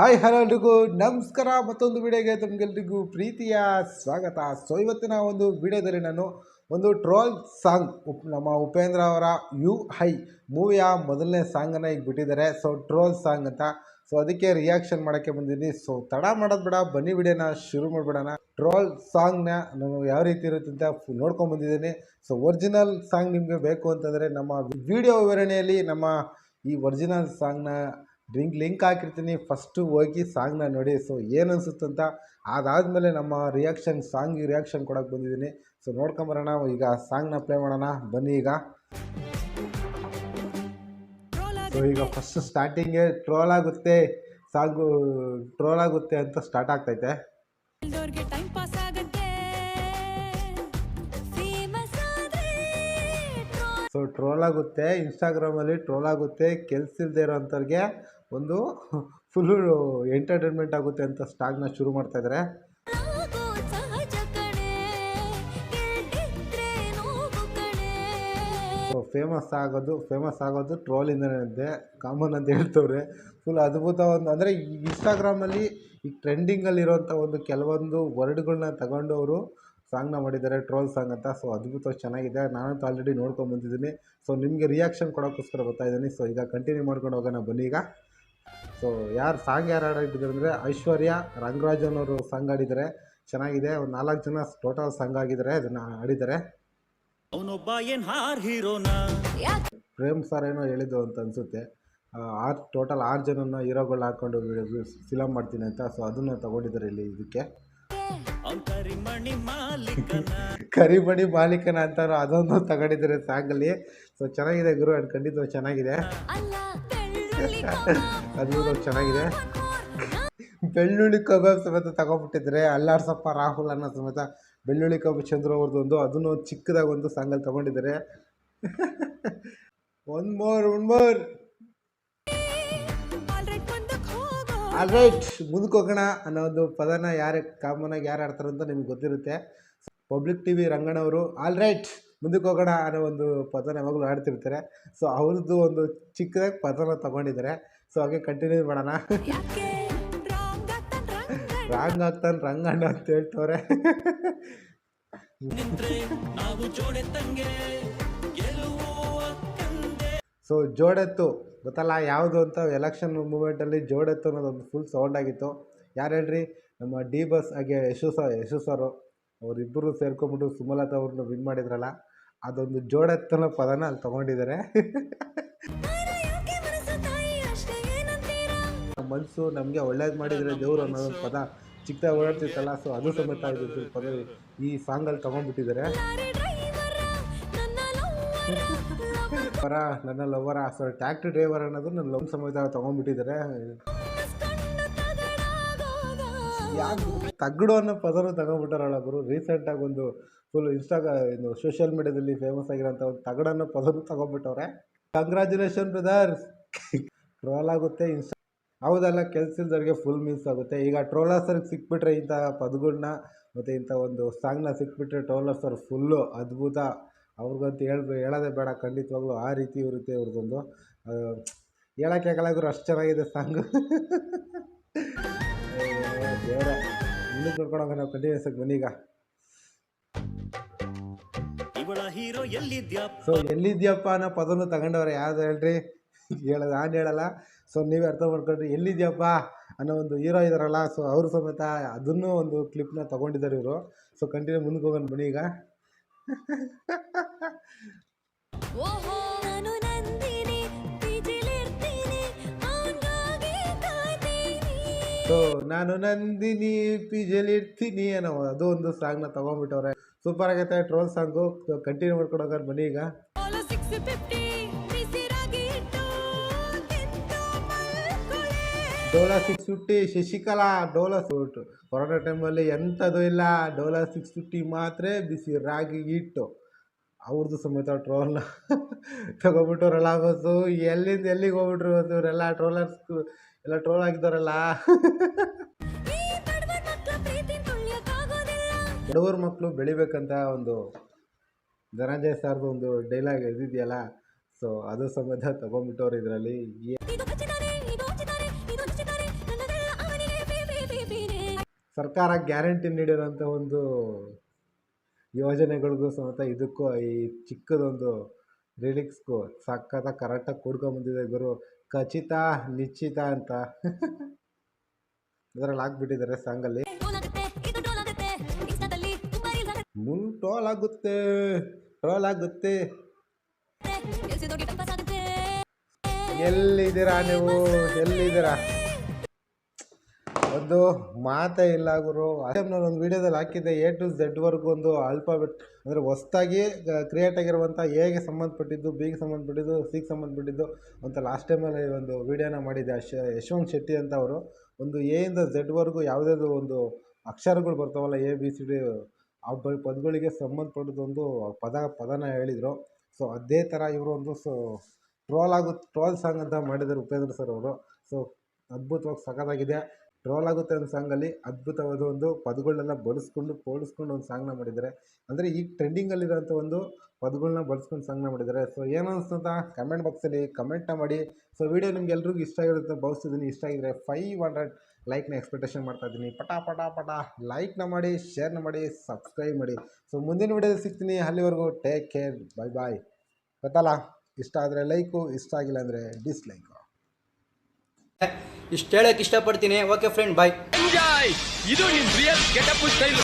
Hi, hello ಎಲ್ರಿಗೂ. ನಮಸ್ಕಾರ. ಮತ್ತೊಂದು ವಿಡಿಯೋಗೆ ತಮಗೆಲ್ರಿಗೂ ಪ್ರೀತಿಯ ಸ್ವಾಗತ. ಸೊ ಇವತ್ತಿನ ಒಂದು ವಿಡಿಯೋದಲ್ಲಿ ನಾನು ಒಂದು ಟ್ರೋಲ್ ಸಾಂಗ್ ಉಪ್, ನಮ್ಮ ಉಪೇಂದ್ರ ಅವರ ಯು ಹೈ ಮೂವಿಯ ಮೊದಲನೇ ಸಾಂಗನ್ನು ಈಗ ಬಿಟ್ಟಿದ್ದಾರೆ. ಸೊ ಟ್ರೋಲ್ ಸಾಂಗ್ ಅಂತ. ಸೊ ಅದಕ್ಕೆ ರಿಯಾಕ್ಷನ್ ಮಾಡೋಕ್ಕೆ ಬಂದಿದ್ದೀನಿ. ಸೊ ತಡ ಮಾಡೋದು ಬೇಡ. ಬನ್ನಿ ವಿಡಿಯೋನ ಶುರು ಮಾಡಿಬಿಡೋಣ. ಟ್ರೋಲ್ ಸಾಂಗ್ನ ನಾನು ಯಾವ ರೀತಿ ಇರುತ್ತೆ ಅಂತ ನೋಡ್ಕೊಂಡು ಬಂದಿದ್ದೀನಿ. ಸೊ ಒರಿಜಿನಲ್ ಸಾಂಗ್ ನಿಮಗೆ ಬೇಕು ಅಂತಂದರೆ ನಮ್ಮ ವಿಡಿಯೋ ವಿವರಣೆಯಲ್ಲಿ ನಮ್ಮ ಈ ಒರಿಜಿನಲ್ ಸಾಂಗ್ನ ಲಿಂಕ್ ಲಿಂಕ್ ಹಾಕಿರ್ತೀನಿ. ಫಸ್ಟು ಹೋಗಿ ಸಾಂಗ್ನ ನೋಡಿ. ಸೊ ಏನು ಅನಿಸುತ್ತಂತ ಅದಾದಮೇಲೆ ನಮ್ಮ ರಿಯಾಕ್ಷನ್ ಸಾಂಗ್ ರಿಯಾಕ್ಷನ್ ಕೊಡೋಕ್ಕೆ ಬಂದಿದ್ದೀನಿ. ಸೊ ನೋಡ್ಕೊಂಬರೋಣ. ಈಗ ಸಾಂಗ್ನ ಪ್ಲೇ ಮಾಡೋಣ. ಬನ್ನಿ ಈಗ. ಸೊ ಈಗ ಫಸ್ಟ್ ಸ್ಟಾರ್ಟಿಂಗೇ ಟ್ರೋಲ್ ಆಗುತ್ತೆ. ಸಾಂಗು ಟ್ರೋಲ್ ಆಗುತ್ತೆ ಅಂತ ಸ್ಟಾರ್ಟ್ ಆಗ್ತೈತೆ. ಸೊ ಟ್ರೋಲ್ ಆಗುತ್ತೆ. ಇನ್ಸ್ಟಾಗ್ರಾಮಲ್ಲಿ ಟ್ರೋಲ್ ಆಗುತ್ತೆ. ಕೆಲ್ಸ ಇಲ್ಲದೆ ಇರೋಂಥವ್ರಿಗೆ ಒಂದು ಫುಲ್ಲು ಎಂಟರ್ಟೈನ್ಮೆಂಟ್ ಆಗುತ್ತೆ ಅಂತ ಸ್ಟಾರ್ಟ್ನ ಶುರು ಮಾಡ್ತಾ ಸೊ ಫೇಮಸ್ ಆಗೋದು ಫೇಮಸ್ ಆಗೋದು ಟ್ರೋಲಿಂದನೇ ಅಂತೆ ಕಾಮನ್ ಅಂತ ಹೇಳ್ತವ್ರೆ. ಫುಲ್ ಅದ್ಭುತ ಒಂದು ಅಂದರೆ ಈ ಇನ್ಸ್ಟಾಗ್ರಾಮಲ್ಲಿ ಈಗ ಟ್ರೆಂಡಿಂಗಲ್ಲಿ ಇರೋಂಥ ಒಂದು ಕೆಲವೊಂದು ವರ್ಡ್ಗಳನ್ನ ತಗೊಂಡು ಅವರು ಸಾಂಗ್ನ ಮಾಡಿದ್ದಾರೆ ಟ್ರೋಲ್ ಸಾಂಗ್ ಅಂತ. ಸೊ ಅದ್ಭುತ ಚೆನ್ನಾಗಿದೆ. ನಾನಂತೂ ಆಲ್ರೆಡಿ ನೋಡ್ಕೊಂಡು ಬಂದಿದ್ದೀನಿ. ಸೊ ನಿಮಗೆ ರಿಯಾಕ್ಷನ್ ಕೊಡೋಕ್ಕೋಸ್ಕರ ಬರ್ತಾ ಇದ್ದೀನಿ. ಸೊ ಈಗ ಕಂಟಿನ್ಯೂ ಮಾಡ್ಕೊಂಡು ಹೋಗೋಣ ಬನ್ನಿ ಈಗ. ಸೊ ಯಾರು ಸಾಂಗ್ ಯಾರು ಹಾಡಿದ್ರು ಅಂದರೆ ಐಶ್ವರ್ಯ ರಂಗರಾಜನ್ ಅವರು ಸಾಂಗ್ ಆಡಿದ್ದಾರೆ ಚೆನ್ನಾಗಿದೆ. ಒಂದು ನಾಲ್ಕು ಜನ ಟೋಟಲ್ ಸಾಂಗ್ ಆಗಿದ್ದಾರೆ ಅದನ್ನು ಆಡಿದ್ದಾರೆ ಅವನೊಬ್ಬ ಏನು ಹಾರ್ ಹೀರೋನ? ಪ್ರೇಮ್ ಸರ್ ಏನೋ ಹೇಳಿದ್ದು ಅಂತ ಅನಿಸುತ್ತೆ. ಆರು ಟೋಟಲ್ ಆರು ಜನನ ಹೀರೋಗಳು ಹಾಕೊಂಡು ಫಿಲಮ್ ಮಾಡ್ತೀನಿ ಅಂತ. ಸೊ ಅದನ್ನು ತಗೊಂಡಿದ್ದಾರೆ ಇಲ್ಲಿ ಇದಕ್ಕೆ. ಕರಿಮಣಿ ಮಾಲೀಕನ? ಕರಿಮಣಿ ಮಾಲೀಕನ ಅಂತಾರೋ ಅದೊಂದು ತಗೊಂಡಿದ್ದಾರೆ ಸಾಂಗಲ್ಲಿ. ಸೊ ಚೆನ್ನಾಗಿದೆ ಗುರು. ಅದು ಖಂಡಿತ ಚೆನ್ನಾಗಿದೆ. ಅದು ಚೆನ್ನಾಗಿದೆ. ಬೆಳ್ಳುಳ್ಳಿ ಕಬಾಬ್ ಸಮೇತ ತಗೊಂಡ್ಬಿಟ್ಟಿದ್ದಾರೆ ಅಲ್ಲಾಡ್ಸಪ್ಪ ರಾಹುಲ್ ಅನ್ನೋ ಸಮೇತ ಬೆಳ್ಳುಳ್ಳಿ ಕಬಾಬ್ ಚಂದ್ರ ಅವ್ರದ್ದು ಒಂದು, ಅದನ್ನು ಚಿಕ್ಕದಾಗಿ ಒಂದು ಸಾಂಗಲ್ಲಿ ತಗೊಂಡಿದ್ದಾರೆ. One more one more alright ಮುಂದಕ್ಕೆ ಹೋಗೋಣ ಅನ್ನೋ ಒಂದು ಪದನ ಯಾರು ಆಗಿ ಯಾರು ಆಡ್ತಾರಂತ ನಿಮ್ಗೆ ಗೊತ್ತಿರುತ್ತೆ. ಪಬ್ಲಿಕ್ ಟಿ ವಿ ರಂಗಣ್ಣವರು. ಆಲ್ರೈಟ್ ಮುಂದಕ್ಕೆ ಹೋಗೋಣ ಅನ್ನೋ ಒಂದು ಪದನ ಯಾವಾಗಲೂ ಆಡ್ತಿರ್ತಾರೆ. ಸೊ ಅವ್ರದ್ದು ಒಂದು ಚಿಕ್ಕದಾಗಿ ಪದನ ತಗೊಂಡಿದ್ದಾರೆ. ಸೊ ಹಾಗೆ ಕಂಟಿನ್ಯೂ ಮಾಡೋಣ. ರಾಂಗ್ ಆಗ್ತಾನ್ ರಂಗಣ್ಣ. ಅಂತ ಹೇಳ್ತವ್ರೆ. ಸೊ ಜೋಡೆತ್ತು. ಗೊತ್ತಲ್ಲ ಯಾವುದು ಅಂತ ಎಲೆಕ್ಷನ್ ಮೂಮೆಂಟಲ್ಲಿ ಜೋಡೆತ್ತು ಅನ್ನೋದು ಒಂದು ಫುಲ್ ಸೌಂಡ್ ಆಗಿತ್ತು. ಯಾರು ಹೇಳ್ರಿ? ನಮ್ಮ ಡಿ ಬಸ್ ಹಾಗೆ ಯಶು ಸರ್ ಯಶು ಸರು ಅವರಿಬ್ಬರು ಸೇರ್ಕೊಂಬಿಟ್ಟು ಸುಮಲತಾ ಅವ್ರನ್ನ ವಿನ್ ಮಾಡಿದ್ರಲ್ಲ. ಅದೊಂದು ಜೋಡೆತ್ತನ ಪದನ ಅಲ್ಲಿ ತಗೊಂಡಿದ್ದಾರೆ. ಮನಸ್ಸು ನಮಗೆ ಒಳ್ಳೇದು ಮಾಡಿದರೆ ದೇವರು ಅನ್ನೋದೊಂದು ಪದ ಚಿಕ್ಕದಾಗಿ ಓಡಾಡ್ತಿತ್ತಲ್ಲ ಸೊ ಅದು ಸಮೇತ ಪದ ಈ ಸಾಂಗಲ್ಲಿ ತೊಗೊಂಡ್ಬಿಟ್ಟಿದ್ದಾರೆ. ಪರ ನನ್ನ ಲವ್ವರ ಸೊ ಟ್ಯಾಕ್ಟ್ರಿ ಡ್ರೈವರ್ ಅನ್ನೋದು ನನ್ನ ಲವ್ ಸಮೇತ ತೊಗೊಂಡ್ಬಿಟ್ಟಿದ್ದಾರೆ. ಯಾಕೆ ತಗಡು ಅನ್ನೋ ಪದನೂ ತಗೊಂಡ್ಬಿಟ್ಟಾರಲ್ಲ ಗುರು. ರೀಸೆಂಟಾಗಿ ಒಂದು ಫುಲ್ ಇನ್ಸ್ಟಾಗ ಇದು ಸೋಷಿಯಲ್ ಮೀಡ್ಯಾದಲ್ಲಿ ಫೇಮಸ್ ಆಗಿರೋಂಥ ಒಂದು ತಗಡನ್ನು ಪದನ್ನು ತಗೊಂಡ್ಬಿಟ್ಟವ್ರೆ. ಕಂಗ್ರ್ಯಾಚುಲೇಷನ್ ಬ್ರದರ್ ಟ್ರೋಲ್ ಆಗುತ್ತೆ ಇನ್ಸ್ಟಾ ಹೌದಲ್ಲ ಕೆಲಸದವ್ರಿಗೆ ಫುಲ್ ಮಿಸ್ ಆಗುತ್ತೆ. ಈಗ ಟ್ರೋಲರ್ಸರ್ಗೆ ಸಿಕ್ಬಿಟ್ರೆ ಇಂಥ ಪದಗಳನ್ನ ಮತ್ತು ಇಂಥ ಒಂದು ಸಾಂಗ್ನ ಸಿಕ್ಬಿಟ್ರೆ ಟ್ರೋಲರ್ಸರ್ ಫುಲ್ಲು ಅದ್ಭುತ. ಅವ್ರಿಗಂತೂ ಹೇಳ್ಬೇ ಹೇಳೋದೇ ಬೇಡ, ಖಂಡಿತವಾಗ್ಲೂ ಆ ರೀತಿ ಇರುತ್ತೆ ಇವ್ರದ್ದೊಂದು. ಹೇಳೋಕ್ಕೆ ಆಗಲ್ಲ ಗುರು, ಅಷ್ಟು ಚೆನ್ನಾಗಿದೆ ಸಾಂಗು ದೇವರ ಮುಂದಕ್ಕೆ ಕರ್ಕೊಂಡೋಗ ನಾವು ಕಂಟಿನ್ಯೂಸ್ ಆಗಿ ಬನ್ನಿ ಈಗ ಹೀರೋ ಎಲ್ಲಿದ್ಯಪ್ಪ? ಸೊ ಎಲ್ಲಿದ್ಯಪ್ಪ ಅನ್ನೋ ಪದನು ತಗೊಂಡವ್ರೆ ಯಾವ್ದು ಹೇಳ್ರಿ? ಹೇಳೋದು ನಾನು ಹೇಳಲ್ಲ. ಸೊ ನೀವೇ ಅರ್ಥ ಮಾಡ್ಕೊಂಡ್ರಿ ಎಲ್ಲಿದ್ಯಪ್ಪ ಅನ್ನೋ ಒಂದು ಹೀರೋ ಇದಾರಲ್ಲ ಸೊ ಅವರು ಸಮೇತ ಅದನ್ನು ಒಂದು ಕ್ಲಿಪ್ನ ತಗೊಂಡಿದ್ದಾರೆ ಇವರು. ಸೊ ಕಂಟಿನ್ಯೂ ಮುಂದೆ ಹೋಗೋಣ ಬನ್ನಿ ಈಗ. ಓಹೋ ನಾನು ಸೊ ನಾನು ನಂದಿನಿ ಪಿ ಇರ್ತೀನಿ ಅನ್ನೋ ಅದು ಒಂದು ಸಾಂಗ್ನ ತಗೊಂಡ್ಬಿಟ್ಟವ್ರೆ. ಸೂಪರ್ ಆಗೈತೆ ಟ್ರೋಲ್ ಸಾಂಗು ಕಂಟಿನ್ಯೂ ಮಾಡ್ಕೊಂಡು ಹೋಗೋಣ ಬನ್ನಿ ಈಗ. ಡೋಲಾ ಸಿಕ್ಸ್ ಫಿಫ್ಟಿ ಶಶಿಕಲಾ ಡೋಲಾ ಸೂಟು ಕೊರೋನಾ ಟೈಮಲ್ಲಿ ಎಂಥದ್ದು ಇಲ್ಲ. ಡೋಲಾ ಸಿಕ್ಸ್ ಫಿಫ್ಟಿ ಮಾತ್ರ ಬಿಸಿ ರಾಗಿ ಹಿಟ್ಟು ಅವ್ರದ್ದು ಸಮೇತ ಟ್ರೋಲ್ ತಗೊಬಿಟ್ಟವ್ರಲ್ಲ ಬಸ್ಸು ಎಲ್ಲಿಂದ ಎಲ್ಲಿಗೆ ಹೋಗ್ಬಿಟ್ರು ಇವರೆಲ್ಲ ಟ್ರೋಲರ್ಸ್ ಎಲ್ಲ ಟ್ರೋಲ್ ಆಗಿದ್ದಾರಲ್ಲ? ಬಡವ್ರ ಮಕ್ಕಳು ಬೆಳಿಬೇಕಂತ ಒಂದು ಧನಂಜಯ ಸರ್ದು ಒಂದು ಡೈಲಾಗ್ ಇದಿದೆಯಲ್ಲ ಸೊ ಅದು ಸಮೇತ ತಗೊಂಬಿಟ್ಟವ್ರು ಇದರಲ್ಲಿ. ಸರ್ಕಾರ ಗ್ಯಾರಂಟಿ ನೀಡಿರೋಂಥ ಒಂದು ಯೋಜನೆಗಳಿಗೂ ಸಮೇತ ಇದಕ್ಕೂ ಈ ಚಿಕ್ಕದೊಂದು ರಿಲಿಕ್ಸ್ಗೂ ಸಖತ್ತಾಗಿ ಕರೆಕ್ಟಾಗಿ ಕೂಡ್ಕೊಂಬಂದಿದೆ ಗುರು. ಖಚಿತ, ನಿಶ್ಚಿತ ಅಂತ. ಅದರಲ್ಲಿ ಹಾಕ್ಬಿಟ್ಟಿದ್ದಾರೆ ಸಾಂಗಲ್ಲಿ. ಇದು ಟೋಲ್ ಆಗುತ್ತೆ ಮುನ್ ಟ್ರೋಲ್ ಆಗುತ್ತೆ. ಎಲ್ಲಿದ್ದೀರಾ ನೀವು? ಎಲ್ಲಿದ್ದೀರಾ? ಒಂದು ಮಾತೇ ಇಲ್ಲ ಗುರು. ಅದೇ ನಾನು ಒಂದು ವಿಡಿಯೋದಲ್ಲಿ ಹಾಕಿದ್ದೆ ಎ ಟು ಝೆಡ್ವರೆಗೂ ಒಂದು ಆಲ್ಫಾಬೆಟ್ ಅಂದರೆ ಹೊಸ್ದಾಗಿ ಕ್ರಿಯೇಟ್ ಆಗಿರುವಂಥ ಎಗೆ ಸಂಬಂಧಪಟ್ಟಿದ್ದು ಬಿಗೆ ಸಂಬಂಧಪಟ್ಟಿದ್ದು ಸಿಗೆ ಸಂಬಂಧಪಟ್ಟಿದ್ದು ಅಂತ ಲಾಸ್ಟ್ ಟೈಮಲ್ಲಿ ಒಂದು ವಿಡಿಯೋನ ಮಾಡಿದ್ದೆ. ಅಶ್, ಯಶವಂತ್ ಶೆಟ್ಟಿ ಅಂತ ಅವರು. ಒಂದು ಎ ಇಂದ ಝೆಡ್ವರೆಗೂ ಯಾವುದಾದ್ರು ಒಂದು ಅಕ್ಷರಗಳು ಬರ್ತಾವಲ್ಲ ಎ ಬಿ ಸಿ ಡಿ ಆ ಬ- ಪದಗಳಿಗೆ ಸಂಬಂಧಪಟ್ಟದೊಂದು ಪದ, ಪದನ ಹೇಳಿದರು. ಸೊ ಅದೇ ಥರ ಇವರು ಒಂದು ಸೊ ಟ್ರೋಲ್ ಆಗುತ್ತೆ ಟ್ರೋಲ್ ಸಾಂಗ್ ಅಂತ ಮಾಡಿದ್ದಾರೆ ಉಪೇಂದ್ರ ಸರ್ ಅವರು. ಸೊ ಅದ್ಭುತವಾಗಿ ಸಖತ್ತಾಗಿದೆ. ಟ್ರೋಲ್ ಆಗುತ್ತೆ ಒಂದು ಸಾಂಗಲ್ಲಿ ಅದ್ಭುತವಾದ ಒಂದು ಪದಗಳನ್ನ ಬಳಸ್ಕೊಂಡು, ಪೋಲಿಸ್ಕೊಂಡು ಒಂದು ಸಾಂಗ್ನ ಮಾಡಿದ್ದಾರೆ. ಅಂದರೆ ಈಗ ಟ್ರೆಂಡಿಂಗಲ್ಲಿರೋಂಥ ಒಂದು ಪದಗಳನ್ನ ಬಳಸ್ಕೊಂಡು ಸಾಂಗ್ನ ಮಾಡಿದ್ದಾರೆ. ಸೊ ಏನು ಅನಿಸ್ತಂತ? ಕಮೆಂಟ್ ಬಾಕ್ಸಲ್ಲಿ ಕಮೆಂಟ್ನ ಮಾಡಿ. ಸೊ ವಿಡಿಯೋ ನಿಮ್ಗೆ ಎಲ್ರಿಗೂ ಇಷ್ಟ ಆಗಿರುತ್ತೆ ಭಾವಿಸ್ತಿದ್ದೀನಿ. ಇಷ್ಟ ಆಗಿದ್ರೆ ಫೈವ್ ಹಂಡ್ರೆಡ್ ಲೈಕ್ನ ಎಕ್ಸ್ಪೆಕ್ಟೇಷನ್ ಮಾಡ್ತಾ ಇದ್ದೀನಿ. ಪಟ ಪಟ ಪಟ ಲೈಕ್ನ ಮಾಡಿ ಶೇರ್ನ ಮಾಡಿ ಸಬ್ಸ್ಕ್ರೈಬ್ ಮಾಡಿ. ಸೊ ಮುಂದಿನ ವಿಡಿಯೋದಲ್ಲಿ ಸಿಗ್ತೀನಿ. ಅಲ್ಲಿವರೆಗೂ ಟೇಕ್ ಕೇರ್ ಬಾಯ್ ಬಾಯ್ ಗೊತ್ತಲ್ಲ? ಇಷ್ಟ ಆದರೆ ಲೈಕು ಇಷ್ಟ ಆಗಿಲ್ಲ ಅಂದರೆ ಡಿಸ್ಲೈಕು ಇಷ್ಟು ಹೇಳಕ್ಕೆ ಇಷ್ಟಪಡ್ತೀನಿ. ಓಕೆ ಫ್ರೆಂಡ್ ಬಾಯ್ ಎಂಜಾಯ್ ಇದು ನಿನ್ ರಿಯಲ್ ಗೆಟಪ್ ಸ್ಟೈಲ್